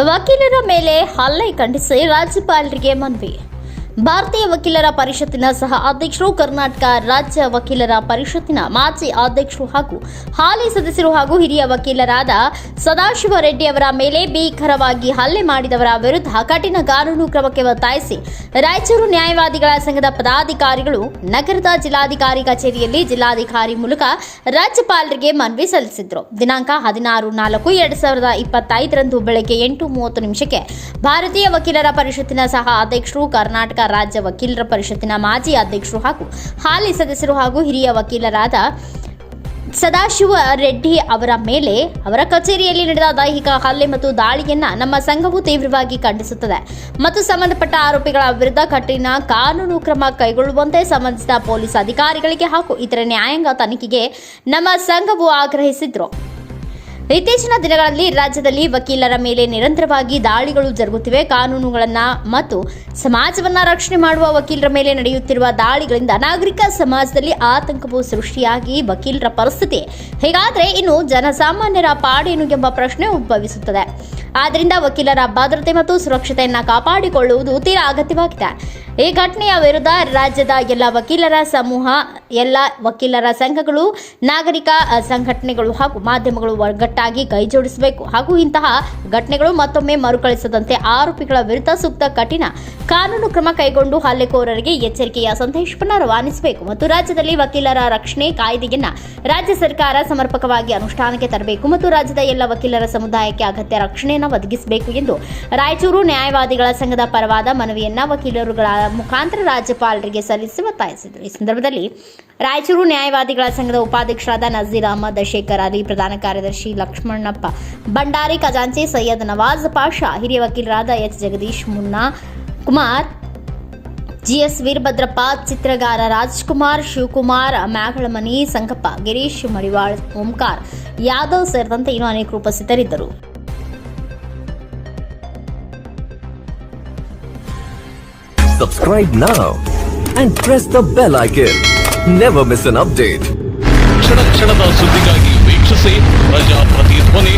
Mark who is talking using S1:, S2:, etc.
S1: ವಕೀಲರ ಮೇಲೆ ಹಲ್ಲೆ ಖಂಡಿಸಿ ರಾಜ್ಯಪಾಲರಿಗೆ ಮನವಿ ಭಾರತೀಯ ವಕೀಲರ ಪರಿಷತ್ತಿನ ಸಹ ಅಧ್ಯಕ್ಷರು ಕರ್ನಾಟಕ ರಾಜ್ಯ ವಕೀಲರ ಪರಿಷತ್ತಿನ ಮಾಜಿ ಅಧ್ಯಕ್ಷರು ಹಾಗೂ ಹಾಲಿ ಸದಸ್ಯರು ಹಾಗೂ ಹಿರಿಯ ವಕೀಲರಾದ ಸದಾಶಿವ ರೆಡ್ಡಿ ಅವರ ಮೇಲೆ ಭೀಕರವಾಗಿ ಹಲ್ಲೆ ಮಾಡಿದವರ ವಿರುದ್ಧ ಕಠಿಣ ಕಾನೂನು ಕ್ರಮಕ್ಕೆ ಒತ್ತಾಯಿಸಿ ರಾಯಚೂರು ನ್ಯಾಯವಾದಿಗಳ ಸಂಘದ ಪದಾಧಿಕಾರಿಗಳು ನಗರದ ಜಿಲ್ಲಾಧಿಕಾರಿ ಕಚೇರಿಯಲ್ಲಿ ಜಿಲ್ಲಾಧಿಕಾರಿ ಮೂಲಕ ರಾಜ್ಯಪಾಲರಿಗೆ ಮನವಿ ಸಲ್ಲಿಸಿದ್ರು. ದಿನಾಂಕ ಹದಿನಾರು ನಾಲ್ಕು ಎರಡ್ ಸಾವಿರದ ಇಪ್ಪತ್ತೈದರಂದು ಬೆಳಗ್ಗೆ ಎಂಟು ಮೂವತ್ತು ನಿಮಿಷಕ್ಕೆ ಭಾರತೀಯ ವಕೀಲರ ಪರಿಷತ್ತಿನ ಸಹ ಅಧ್ಯಕ್ಷರು ಕರ್ನಾಟಕ ರಾಜ್ಯ ವಕೀಲರ ಪರಿಷತ್ತಿನ ಮಾಜಿ ಅಧ್ಯಕ್ಷರು ಹಾಗೂ ಹಾಲಿ ಸದಸ್ಯರು ಹಾಗೂ ಹಿರಿಯ ವಕೀಲರಾದ ಸದಾಶಿವ ರೆಡ್ಡಿ ಅವರ ಮೇಲೆ ಅವರ ಕಚೇರಿಯಲ್ಲಿ ನಡೆದ ದೈಹಿಕ ಹಲ್ಲೆ ಮತ್ತು ದಾಳಿಯನ್ನ ನಮ್ಮ ಸಂಘವು ತೀವ್ರವಾಗಿ ಖಂಡಿಸುತ್ತದೆ ಮತ್ತು ಸಂಬಂಧಪಟ್ಟ ಆರೋಪಿಗಳ ವಿರುದ್ಧ ಕಠಿಣ ಕಾನೂನು ಕ್ರಮ ಕೈಗೊಳ್ಳುವಂತೆ ಸಂಬಂಧಿಸಿದ ಪೊಲೀಸ್ ಅಧಿಕಾರಿಗಳಿಗೆ ಹಾಗೂ ಇತರ ನ್ಯಾಯಾಂಗ ತನಿಖೆಗೆ ನಮ್ಮ ಸಂಘವು ಆಗ್ರಹಿಸಿದ್ರು. ಇತ್ತೀಚಿನ ದಿನಗಳಲ್ಲಿ ರಾಜ್ಯದಲ್ಲಿ ವಕೀಲರ ಮೇಲೆ ನಿರಂತರವಾಗಿ ದಾಳಿಗಳು ಜರುಗುತ್ತಿವೆ. ಕಾನೂನುಗಳನ್ನ ಮತ್ತು ಸಮಾಜವನ್ನ ರಕ್ಷಣೆ ಮಾಡುವ ವಕೀಲರ ಮೇಲೆ ನಡೆಯುತ್ತಿರುವ ದಾಳಿಗಳಿಂದ ನಾಗರಿಕ ಸಮಾಜದಲ್ಲಿ ಆತಂಕವು ಸೃಷ್ಟಿಯಾಗಿ ವಕೀಲರ ಪರಿಸ್ಥಿತಿ. ಹೀಗಾದ್ರೆ ಇನ್ನು ಜನಸಾಮಾನ್ಯರ ಪಾಡೇನು ಎಂಬ ಪ್ರಶ್ನೆ ಉದ್ಭವಿಸುತ್ತದೆ. ಆದ್ದರಿಂದ ವಕೀಲರ ಭದ್ರತೆ ಮತ್ತು ಸುರಕ್ಷತೆಯನ್ನು ಕಾಪಾಡಿಕೊಳ್ಳುವುದು ತೀರಾ ಅಗತ್ಯವಾಗಿದೆ. ಈ ಘಟನೆಯ ವಿರುದ್ಧ ರಾಜ್ಯದ ಎಲ್ಲ ವಕೀಲರ ಸಮೂಹ, ಎಲ್ಲ ವಕೀಲರ ಸಂಘಗಳು, ನಾಗರಿಕ ಸಂಘಟನೆಗಳು ಹಾಗೂ ಮಾಧ್ಯಮಗಳು ಒಗ್ಗಟ್ಟಾಗಿ ಕೈಜೋಡಿಸಬೇಕು ಹಾಗೂ ಇಂತಹ ಘಟನೆಗಳು ಮತ್ತೊಮ್ಮೆ ಮರುಕಳಿಸದಂತೆ ಆರೋಪಿಗಳ ವಿರುದ್ಧ ಸೂಕ್ತ ಕಠಿಣ ಕಾನೂನು ಕ್ರಮ ಕೈಗೊಂಡು ಹಲ್ಲೆಕೋರರಿಗೆ ಎಚ್ಚರಿಕೆಯ ಸಂದೇಶವನ್ನು ರವಾನಿಸಬೇಕು ಮತ್ತು ರಾಜ್ಯದಲ್ಲಿ ವಕೀಲರ ರಕ್ಷಣೆ ಕಾಯ್ದೆಯನ್ನ ರಾಜ್ಯ ಸರ್ಕಾರ ಸಮರ್ಪಕವಾಗಿ ಅನುಷ್ಠಾನಕ್ಕೆ ತರಬೇಕು ಮತ್ತು ರಾಜ್ಯದ ಎಲ್ಲ ವಕೀಲರ ಸಮುದಾಯಕ್ಕೆ ಅಗತ್ಯ ರಕ್ಷಣೆಯನ್ನು ಒದಗಿಸಬೇಕು ಎಂದು ರಾಯಚೂರು ನ್ಯಾಯವಾದಿಗಳ ಸಂಘದ ಪರವಾದ ಮನವಿಯನ್ನ ವಕೀಲರುಗಳ ಮುಖಾಂತರ ರಾಜ್ಯಪಾಲರಿಗೆ ಸಲ್ಲಿಸಿ ಒತ್ತಾಯಿಸಿದರು ಈ ಸಂದರ್ಭದಲ್ಲಿ ರಾಯಚೂರು ನ್ಯಾಯವಾದಿಗಳ ಸಂಘದ ಉಪಾಧ್ಯಕ್ಷರಾದ ನಜೀರ್ ಅಹಮದ್ ಶೇಖರ್, ಅಲಿ ಪ್ರಧಾನ ಕಾರ್ಯದರ್ಶಿ ಲಕ್ಷ್ಮಣಪ್ಪ ಭಂಡಾರಿ ಖಜಾಂಚಿ ಸೈಯದ್ ನವಾಜ್ ಪಾಷಾ ಹಿರಿಯ ವಕೀಲರಾದ ಎಚ್ ಜಗದೀಶ್ ಮುನ್ನಾ ಕುಮಾರ್ ಜಿಎಸ್ ವೀರಭದ್ರಪ್ಪ ಚಿತ್ರಗಾರ ರಾಜ್ಕುಮಾರ್ ಶಿವಕುಮಾರ್ ಮ್ಯಾಗಳಮನಿ ಸಂಕಪ್ಪ ಗಿರೀಶ್ ಮಡಿವಾಳ್ ಓಂಕಾರ್ ಯಾದವ್ ಸೇರಿದಂತೆ ಇನ್ನೂ ಅನೇಕರು ಉಪಸ್ಥಿತರಿದ್ದರು
S2: Subscribe now and press the bell icon. Never miss an update.
S3: ಕ್ಷಣ ಕ್ಷಣದ ಸುದ್ದಿಗಾಗಿ ವೀಕ್ಷಿಸಿ ಪ್ರಜಾಪ್ರತಿ ಧ್ವನಿ